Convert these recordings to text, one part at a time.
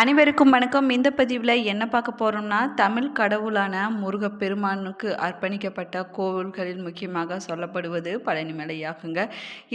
அனைவருக்கும் வணக்கம். இந்த பதிவில் என்ன பார்க்க போகிறோம்னா தமிழ் கடவுளான முருகப்பெருமானுக்கு அர்ப்பணிக்கப்பட்ட கோவில்களில் முக்கியமாக சொல்லப்படுவது பழனிமலையாகுங்க.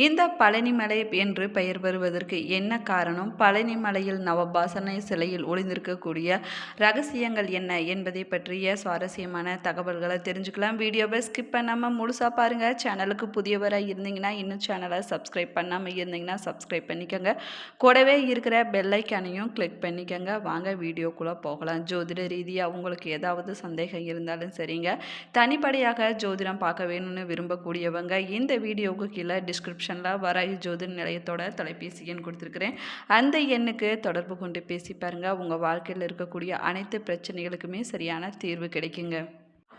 இந்த பழனிமலை என்று பெயர் வருவதற்கு என்ன காரணம்? பழனிமலையில் நவபாசனை சிலையில் ஒளிந்திருக்கக்கூடிய ரகசியங்கள் என்ன என்பதை பற்றிய சுவாரஸ்யமான தகவல்களை தெரிஞ்சுக்கலாம். வீடியோவை ஸ்கிப் பண்ணாமல் முழுசாக பாருங்கள் சேனலுக்கு புதியவராக இருந்தீங்கன்னா இன்னும் சேனலை சப்ஸ்கிரைப் பண்ணாமல் இருந்தீங்கன்னா சப்ஸ்கிரைப் பண்ணிக்கோங்க. கூடவே இருக்கிற பெல்லைக்கானையும் கிளிக் பண்ணிக்கோங்க வாங்க வீடியோக்குள்ளே போகலாம். ஜோதிட ரீதியாக உங்களுக்கு ஏதாவது சந்தேகம் இருந்தாலும் சரிங்க. தனிப்படையாக ஜோதிடம் பார்க்க வேணும்னு விரும்பக்கூடியவங்க இந்த வீடியோவுக்கு கீழே டிஸ்கிரிப்ஷனில் வர ஜோதிட நிலையத்தோட தொலைபேசி எண் கொடுத்துருக்குறேன். அந்த எண்ணுக்கு தொடர்பு கொண்டு பேசி பாருங்கள் உங்கள் வாழ்க்கையில் இருக்கக்கூடிய அனைத்து பிரச்சனைகளுக்குமே சரியான தீர்வு கிடைக்குங்க.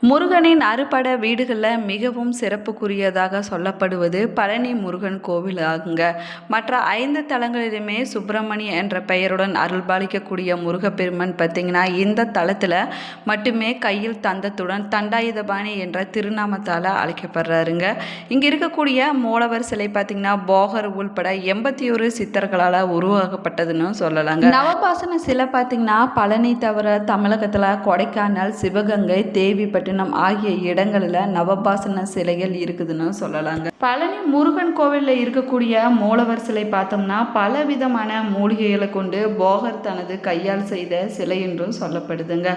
முருகனின் அறுபட வீடுகளில் மிகவும் சிறப்புக்குரியதாக சொல்லப்படுவது பழனி முருகன் கோவில் ஆகுங்க. மற்ற ஐந்து தலங்களிலுமே சுப்பிரமணிய என்ற பெயருடன் அருள்பாலிக்கக்கூடிய முருகப்பெருமன் பார்த்திங்கன்னா இந்த தலத்தில் மட்டுமே கையில் தந்தத்துடன் தண்டாயுதபாணி என்ற திருநாமத்தால் அழைக்கப்படுறாருங்க. இங்கே இருக்கக்கூடிய மூலவர் சிலை பார்த்திங்கன்னா போகர் உள்பட எண்பத்தி ஒரு சித்தர்களால் உருவாக்கப்பட்டதுன்னு சொல்லலாங்க. நவபாசன சிலை பார்த்திங்கன்னா பழனி தவிர தமிழகத்தில் கொடைக்கானல் சிவகங்கை தேவிப்பட்டினம் ஆகிய இடங்களில் நவபாசன சிலைகள் இருக்குதுன்னு சொல்லலாங்க. பழனி முருகன் கோவிலில் இருக்கக்கூடிய மூலவர் சிலை பார்த்தோம்னா பல விதமான மூலிகைகளை கொண்டு போகர் தனது கையால் செய்த சிலை என்றும் சொல்லப்படுதுங்க.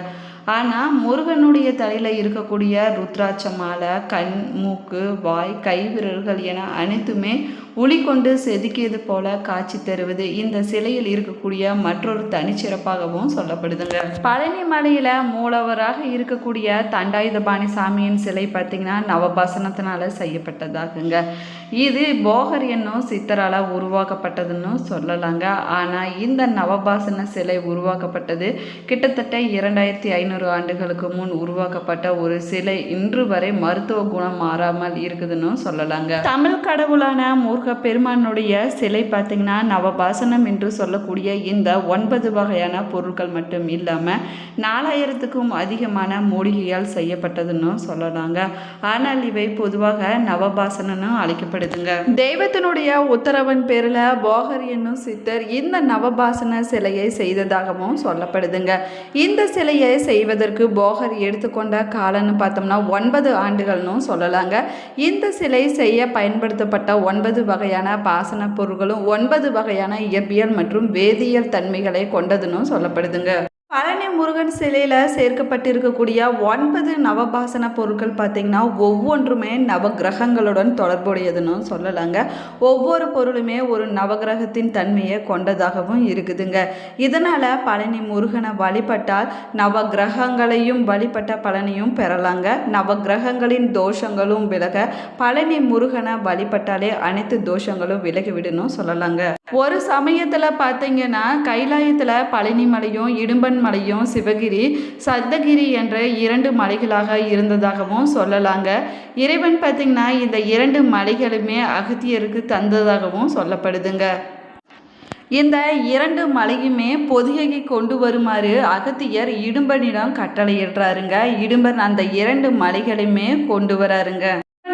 ஆனால் முருகனுடைய தலையில் இருக்கக்கூடிய ருத்ராட்ச மாலை கண் மூக்கு வாய் கை விரல்கள் என அனைத்துமே ஒளி கொண்டு செதுக்கியது போல காட்சி தருவது இந்த சிலையில் இருக்கக்கூடிய மற்றொரு தனிச்சிறப்பாகவும் சொல்லப்படுதுங்க. பழனி மலையில் மூலவராக இருக்கக்கூடிய தண்டாயுதபாணி சாமியின் சிலை பார்த்திங்கன்னா நவபாசனத்தினால செய்யப்பட்டதாகுங்க. இது போகர் என்னும் சித்தரால் உருவாக்கப்பட்டதுன்னு சொல்லலாங்க. ஆனால் இந்த நவபாசன சிலை உருவாக்கப்பட்டது கிட்டத்தட்ட இரண்டாயிரத்தி ஐநூறு ஆண்டுகளுக்கு முன் உருவாக்கப்பட்ட ஒரு சிலை இன்று வரை மருத்துவ குணம் மாறாமல் இருக்குதுன்னு சொல்லலாங்க. தமிழ் கடவுளான முருக பெருமானுடைய சிலை பார்த்தீங்கன்னா நவபாசனம் என்று சொல்லக்கூடிய இந்த ஒன்பது வகையான பொருட்கள் மட்டும் இல்லாமல் நாலாயிரத்துக்கும் அதிகமான மூலிகையால் செய்யப்பட்டதுன்னு சொல்லலாங்க. ஆனால் இவை பொதுவாக நவபாசனம்னு அழைக்கப்படுதுங்க. தெய்வத்தினுடைய உத்தரவன் பேரில் போகர் என்னும் சித்தர் இந்த நவபாசன சிலையை செய்ததாகவும் சொல்லப்படுதுங்க. இந்த சிலையை செய்வதற்கு போகர் எடுத்துக்கொண்ட காலம்னு பார்த்தோம்னா ஒன்பது ஆண்டுகள்னு சொல்லலாங்க. இந்த சிலை செய்ய பயன்படுத்தப்பட்ட ஒன்பது வகையான பாசன பொருட்களும் ஒன்பது வகையான இயற்பியல் மற்றும் வேதியியல் தன்மைகளை கொண்டதுன்னு சொல்லப்படுதுங்க. பழனி முருகன் சிலையில் சேர்க்கப்பட்டிருக்கக்கூடிய ஒன்பது நவபாசன பொருட்கள் பார்த்திங்கன்னா ஒவ்வொன்றுமே நவகிரகங்களுடன் தொடர்புடையதுன்னு சொல்லலாங்க. ஒவ்வொரு பொருளுமே ஒரு நவகிரகத்தின் தன்மையை கொண்டதாகவும் இருக்குதுங்க. இதனால் பழனி முருகனை வழிபட்டால் நவகிரகங்களையும் வழிபட்ட பலனையும் பெறலாங்க. நவகிரகங்களின் தோஷங்களும் விலக பழனி முருகனை வழிபட்டாலே அனைத்து தோஷங்களும் விலகிவிடணும் சொல்லலாங்க. ஒரு சமயத்தில் பார்த்தீங்கன்னா கைலாயத்தில் பழனி மலையும் இடும்பன் மலையும் சிவகிரி சத்தகிரி என்ற இரண்டு மலைகளாக இருந்ததாகவும் சொல்லலாங்க. இறைவன் பார்த்திங்கன்னா இந்த இரண்டு மலைகளுமே அகத்தியருக்கு தந்ததாகவும் சொல்லப்படுதுங்க. இந்த இரண்டு மலையுமே பொதிகைக்கு கொண்டு வருமாறு அகத்தியர் இடும்பனிடம் கட்டளையிடுறாருங்க. இடும்பன் அந்த இரண்டு மலைகளையுமே கொண்டு வராருங்க.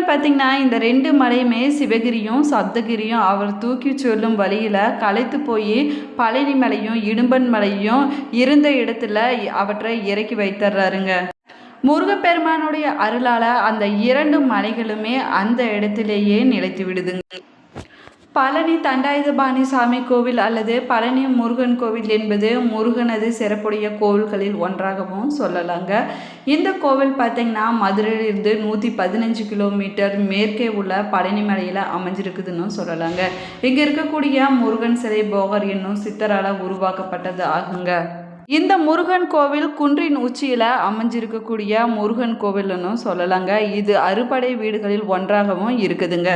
பார்த்தீங்கன்னா இந்த ரெண்டு மலையுமே சிவகிரியும் சப்தகிரியும் அவர் தூக்கி சொல்லும் வழியில் களைத்து போய் பழனி மலையும் இடும்பன் மலையும் இருந்த இடத்துல அவற்றை இறக்கி வைத்துறாருங்க முருகப்பெருமானுடைய அருளால் அந்த இரண்டு மலைகளுமே அந்த இடத்திலேயே நிலைத்து விடுதுங்க. பழனி தண்டாயுதபாணி சாமி கோவில் அல்லது பழனி முருகன் கோவில் என்பது முருகனது சிறப்புடைய கோவில்களில் ஒன்றாகவும் சொல்லலாங்க. இந்த கோவில் பார்த்திங்கன்னா மதுரையிலிருந்து நூற்றி பதினஞ்சு கிலோமீட்டர் மேற்கே உள்ள பழனி மலையில் அமைஞ்சிருக்குதுன்னு சொல்லலாங்க. இங்கே இருக்கக்கூடிய முருகன் சிலை போகர் என்னும் சித்தரால் உருவாக்கப்பட்டது ஆகுங்க. இந்த முருகன் கோவில் குன்றின் உச்சியில் அமைஞ்சிருக்கக்கூடிய முருகன் கோவில்னு சொல்லலாங்க. இது அறுபடை வீடுகளில் ஒன்றாகவும் இருக்குதுங்க.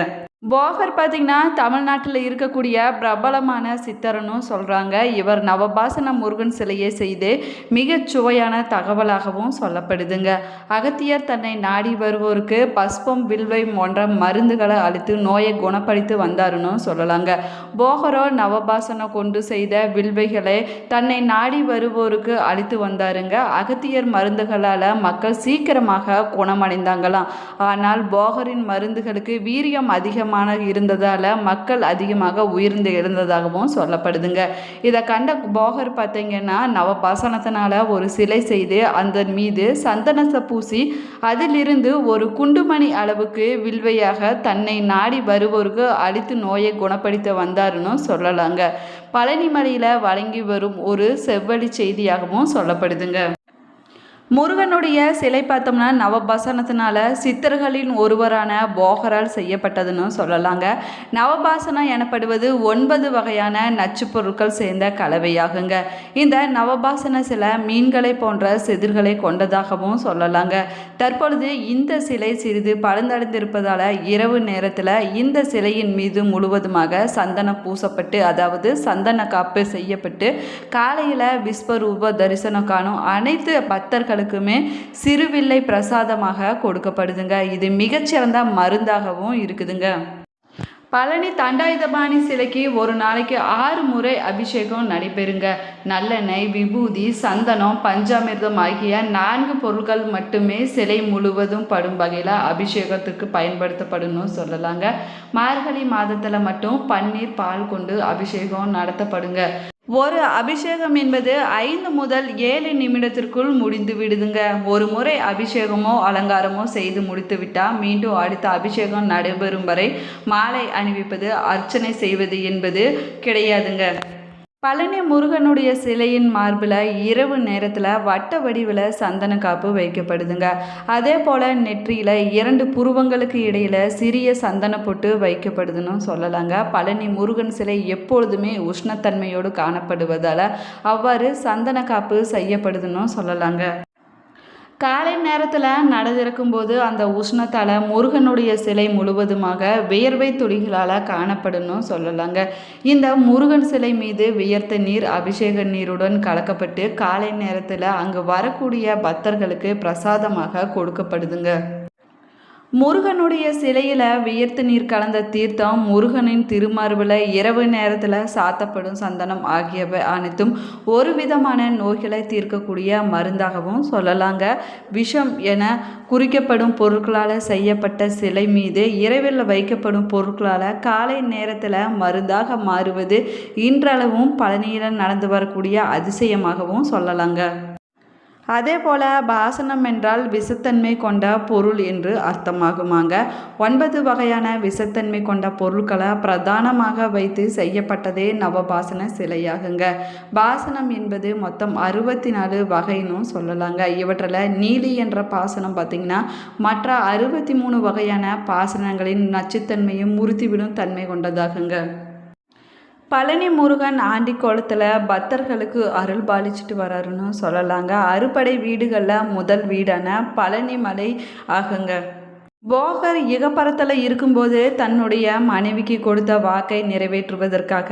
போகர் பார்த்திங்கன்னா தமிழ்நாட்டில் இருக்கக்கூடிய பிரபலமான சித்தரனும் சொல்கிறாங்க இவர் நவபாசன முருகன் சிலையை செய்து மிகச் சுவையான தகவலாகவும் சொல்லப்படுதுங்க. அகத்தியர் தன்னை நாடி வருவோருக்கு பஸ்பம் வில்வை போன்ற மருந்துகளை அளித்து நோயை குணப்படுத்தி வந்தாருன்னு சொல்லலாங்க. போகரோ நவபாசனை கொண்டு செய்த வில்வைகளை தன்னை நாடி வருவோருக்கு அளித்து வந்தாருங்க. அகத்தியர் மருந்துகளால் மக்கள் சீக்கிரமாக குணமடைந்தாங்களாம். ஆனால் போகரின் மருந்துகளுக்கு வீரியம் அதிகமாக அதிகமான இருந்ததால் மக்கள் அதிகமாக உயிர்ந்து இருந்ததாகவும் சொல்லப்படுதுங்க. இதை கண்ட போகர் பார்த்தீங்கன்னா நவபாசனத்தினால் ஒரு சிலை செய்து அதன் மீது சந்தனத்தை பூசி அதிலிருந்து ஒரு குண்டுமணி அளவுக்கு வில்வையாக தன்னை நாடி வருவோருக்கு அழித்து நோயை குணப்படுத்த வந்தாருன்னு சொல்லலாங்க. பழனிமலையில் வழங்கி வரும் ஒரு செவ்வழி செய்தியாகவும் சொல்லப்படுதுங்க. முருகனுடைய சிலை பார்த்தோம்னா நவபாசனத்தினால சித்தர்களின் ஒருவரான போகரால் செய்யப்பட்டதுன்னு சொல்லலாங்க. நவபாசனம் எனப்படுவது ஒன்பது வகையான நச்சு பொருட்கள் சேர்ந்த கலவையாகுங்க. இந்த நவபாசன சில மீன்களை போன்ற செதிர்களை கொண்டதாகவும் சொல்லலாங்க. தற்பொழுது இந்த சிலை சிறிது பழுந்தடைந்திருப்பதால் இரவு நேரத்தில் இந்த சிலையின் மீது முழுவதுமாக சந்தனம் பூசப்பட்டு அதாவது சந்தன காப்பு செய்யப்பட்டு காலையில் விஸ்வரூப தரிசனம் காணும் அனைத்து பக்தர்களும் பக்தர்களுக்குமே சிறுவில்லை பிரசாதமாக கொடுக்கப்படுதுங்க. இது மிகச்சிறந்த மருந்தாகவும் இருக்குதுங்க. பழனி தண்டாயுதபாணி சிலைக்கு ஒரு நாளைக்கு ஆறு முறை அபிஷேகம் நடைபெறுங்க. நல்லெண்ணெய் விபூதி சந்தனம் பஞ்சாமிர்தம் ஆகிய நான்கு பொருட்கள் மட்டுமே சிலை முழுவதும் படும் வகையில் அபிஷேகத்துக்கு பயன்படுத்தப்படணும் சொல்லலாங்க. மார்கழி மாதத்தில் மட்டும் பன்னீர் பால் கொண்டு அபிஷேகம் நடத்தப்படுங்க. ஒரு அபிஷேகம் என்பது ஐந்து முதல் ஏழு நிமிடத்திற்குள் முடிந்து விடுதுங்க. ஒரு முறை அபிஷேகமோ அலங்காரமோ செய்து முடித்து விட்டால் மீண்டும் அடுத்த அபிஷேகம் நடைபெறும் வரை மாலை அணிவிப்பது அர்ச்சனை செய்வது என்பது கிடையாதுங்க. பழனி முருகனுடைய சிலையின் மார்பில் இரவு நேரத்தில் வட்ட வடிவில் சந்தன காப்பு வைக்கப்படுதுங்க. அதே போல் நெற்றியில் இரண்டு புருவங்களுக்கு இடையில் சிறிய சந்தன பொட்டு வைக்கப்படுதுன்னு சொல்லலாங்க. பழனி முருகன் சிலை எப்பொழுதுமே உஷ்ணத்தன்மையோடு காணப்படுவதால் அவ்வாறு சந்தன காப்பு செய்யப்படுதுன்னு சொல்லலாங்க. காலை நேரத்தில் நட திறக்கும்போது அந்த உஷ்ணத்தால் முருகனுடைய சிலை முழுவதுமாக வியர்வை துளிகளால் காணப்படணும் சொல்லலாங்க. இந்த முருகன் சிலை மீது வியர்த்த நீர் அபிஷேக நீருடன் கலக்கப்பட்டு காலை நேரத்தில் அங்கு வரக்கூடிய பக்தர்களுக்கு பிரசாதமாக கொடுக்கப்படுதுங்க. முருகனுடைய சிலையில் வியர்த்து நீர் கலந்த தீர்த்தம் முருகனின் திருமார்பில் இரவு நேரத்தில் சாத்தப்படும் சந்தனம் ஆகியவை அனைத்தும் ஒரு விதமான நோய்களை தீர்க்கக்கூடிய மருந்தாகவும் சொல்லலாங்க. விஷம் என குறிக்கப்படும் பொருட்களால் செய்யப்பட்ட சிலை மீது இரவில் வைக்கப்படும் பொருட்களால் காலை நேரத்தில் மருந்தாக மாறுவது இன்றளவும் பழனியில் நடந்து வரக்கூடிய அதிசயமாகவும் சொல்லலாங்க. அதே போல் பாசனம் என்றால் விஷத்தன்மை கொண்ட பொருள் என்று அர்த்தமாகுமாங்க. ஒன்பது வகையான விஷத்தன்மை கொண்ட பொருட்களை பிரதானமாக வைத்து செய்யப்பட்டதே நவபாசன சிலையாகுங்க. பாசனம் என்பது மொத்தம் அறுபத்தி நாலு வகைன்னு சொல்லலாங்க. இவற்றில் நீலி என்ற பாசனம் பார்த்திங்கன்னா மற்ற அறுபத்தி மூணு வகையான பாசனங்களின் நச்சுத்தன்மையும் முறித்துவிடும் தன்மை கொண்டதாகுங்க. பழனி முருகன் ஆண்டி கோலத்தில் பக்தர்களுக்கு அருள் பாலிச்சுட்டு வராருன்னு சொல்லலாங்க. அறுபடை வீடுகளில் முதல் வீடான பழனி மலை ஆகுங்க. போகர் இகப்பரத்தில் இருக்கும்போது தன்னுடைய மனைவிக்கு கொடுத்த வாக்கை நிறைவேற்றுவதற்காக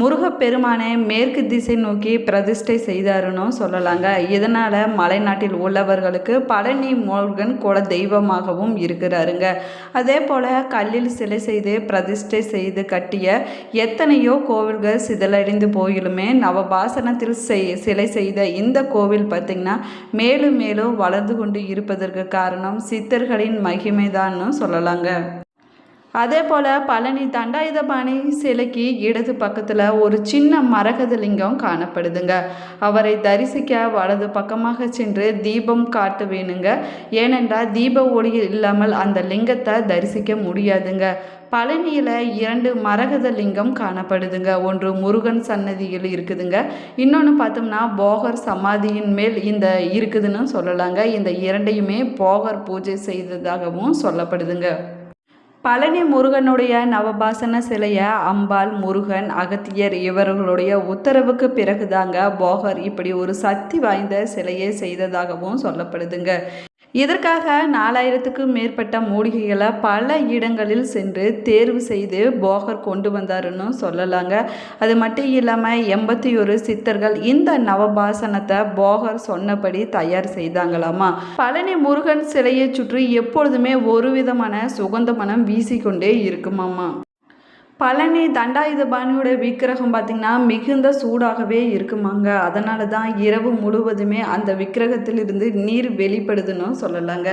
முருகப்பெருமானை மேற்கு திசை நோக்கி பிரதிஷ்டை செய்தாருன்னு சொல்லலாங்க. இதனால் மலைநாட்டில் உள்ளவர்களுக்கு பழனி முருகன் குல தெய்வமாகவும் இருக்கிறாருங்க. அதே போல் கல்லில் சிலை செய்து பிரதிஷ்டை செய்து கட்டிய எத்தனையோ கோவில்கள் சிதலடைந்து போயிலுமே நவபாசனத்தில் செய் சிலை செய்த இந்த கோவில் பார்த்திங்கன்னா மேலும் மேலும் வளர்ந்து கொண்டு இருப்பதற்கு காரணம் சித்தர்களின் மகிமை மகிமைதான்னு சொல்லலாங்க. அதே போல் பழனி தண்டாயுதபாணி சிலைக்கு இடது பக்கத்தில் ஒரு சின்ன மரகத லிங்கம் காணப்படுதுங்க. அவரை தரிசிக்க வலது பக்கமாக சென்று தீபம் காட்ட வேணுங்க. ஏனென்றால் தீப ஒளி இல்லாமல் அந்த லிங்கத்தை தரிசிக்க முடியாதுங்க. பழனியில் இரண்டு மரகத லிங்கம் காணப்படுதுங்க. ஒன்று முருகன் சன்னதியில் இருக்குதுங்க. இன்னொன்று பார்த்தோம்னா போகர் சமாதியின் மேல் இந்த இருக்குதுன்னு சொல்லலாங்க. இந்த இரண்டையுமே போகர் பூஜை செய்ததாகவும் சொல்லப்படுதுங்க. பழனி முருகனுடைய நவபாசன சிலையை அம்பாள் முருகன் அகத்தியர் இவர்களுடைய உத்தரவுக்கு பிறகுதாங்க போகர் இப்படி ஒரு சக்தி வாய்ந்த சிலையை செய்ததாகவும் சொல்லப்படுதுங்க. இதற்காக நாலாயிரத்துக்கும் மேற்பட்ட மூலிகைகளை பல இடங்களில் சென்று தேர்வு செய்து போகர் கொண்டு வந்தாருன்னு சொல்லலாங்க. அது மட்டும் இல்லாமல் எண்பத்தி ஒரு சித்தர்கள் இந்த நவபாசனத்தை போகர் சொன்னபடி தயார் செய்தாங்களாமா. பழனி முருகன் சிலையை சுற்றி எப்பொழுதுமே ஒரு விதமான சுகந்த மனம் வீசிக்கொண்டே இருக்குமாமா. பழனி தண்டாயுதபாணியோட விக்கிரகம் பார்த்திங்கன்னா மிகுந்த சூடாகவே இருக்குமாங்க. அதனால தான் இரவு முழுவதுமே அந்த விக்கிரகத்திலிருந்து நீர் வெளிப்படுதுன்னு சொல்லலாங்க.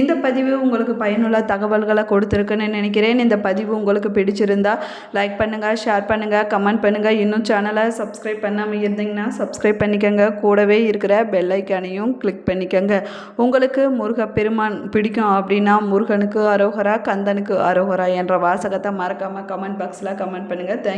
இந்த பதிவு உங்களுக்கு பயனுள்ள தகவல்களை கொடுத்துருக்குன்னு நினைக்கிறேன். இந்த பதிவு உங்களுக்கு பிடிச்சிருந்தா லைக் பண்ணுங்கள் ஷேர் பண்ணுங்கள் கமெண்ட் பண்ணுங்கள் இன்னும் சேனலை சப்ஸ்கிரைப் பண்ணாமல் இருந்தீங்கன்னா சப்ஸ்கிரைப் பண்ணிக்கோங்க. கூடவே இருக்கிற பெல்லைக்கானையும் கிளிக் பண்ணிக்கோங்க. உங்களுக்கு முருகப்பெருமான் பிடிக்கும் அப்படின்னா முருகனுக்கு அரோகரா கந்தனுக்கு அரோகரா என்ற வாசகத்தை மறக்காமல் கமெண்ட் பாக்ஸில் கமெண்ட் பண்ணுங்கள் தேங்க்